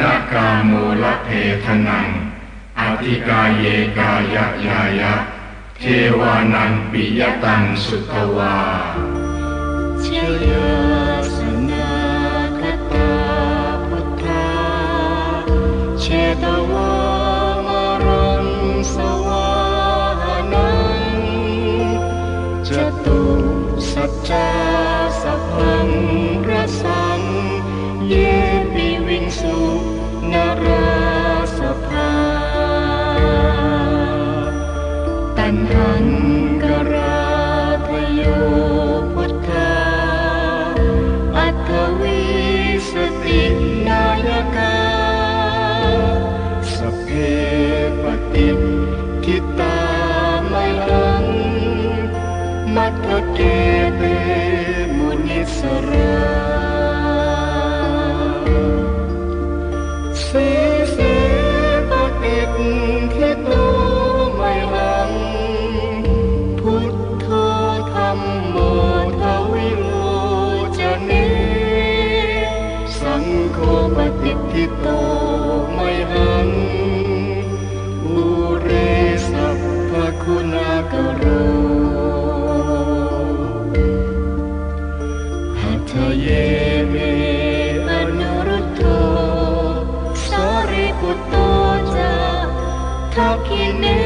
นณกามูลเททนัง อธิกาเยกายะยายะ เทวานังปิยตังสุตวาเชยสนาคตาพุทธาเชตวามรังสวานังจะตุสัจจา ракети Мунісара. Си си патит хитно май лан Путто Dhammo Thaviru Jani Sankho Patitthito Mai talking in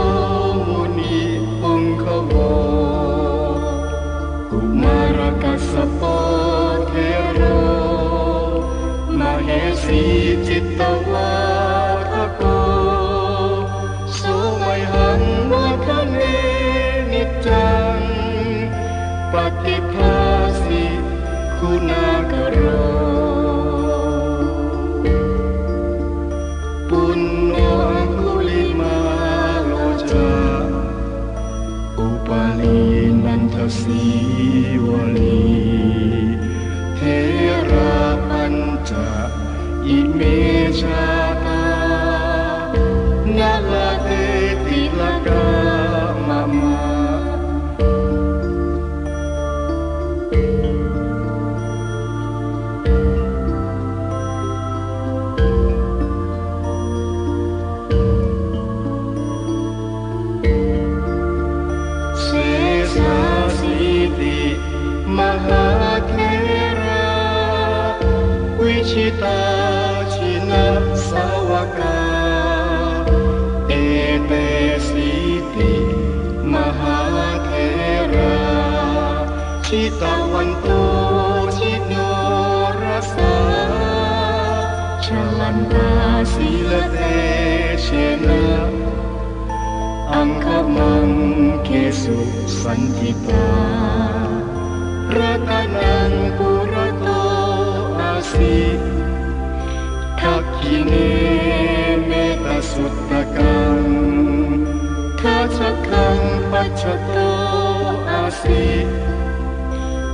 สีจิตตวาทโกสมัยหังวัฒเนนิจังปฏิภาสิคุณา measure. ตะวันโตชิดโนรสาชลันตาสีละเตเชนะอังคมังเกสุสันติตารันังปุรโตอาสิทักขิเนเมตสุตตะกังทัคังปัจจโตอาสิ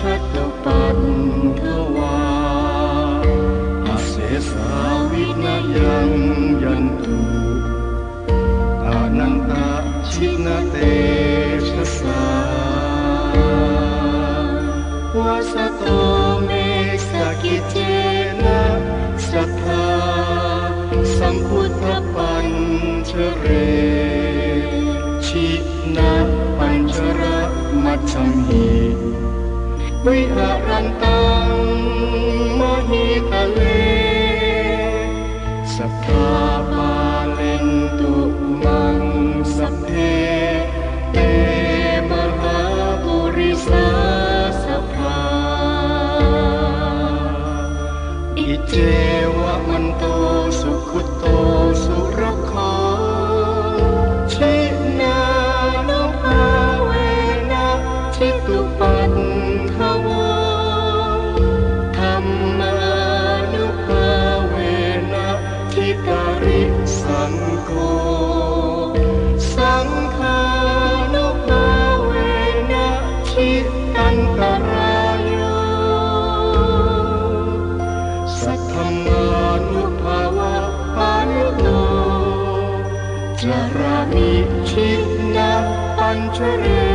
ชัตปันทวาอาเสสาวินยังยันตุอนันตชินเตชะสาวาสโตเมสกิเจนะสัทธาสัมพุทธปัญชเร ชินะปัญชระมัชฌิ วิหารันตังมหิตะเล Margarita.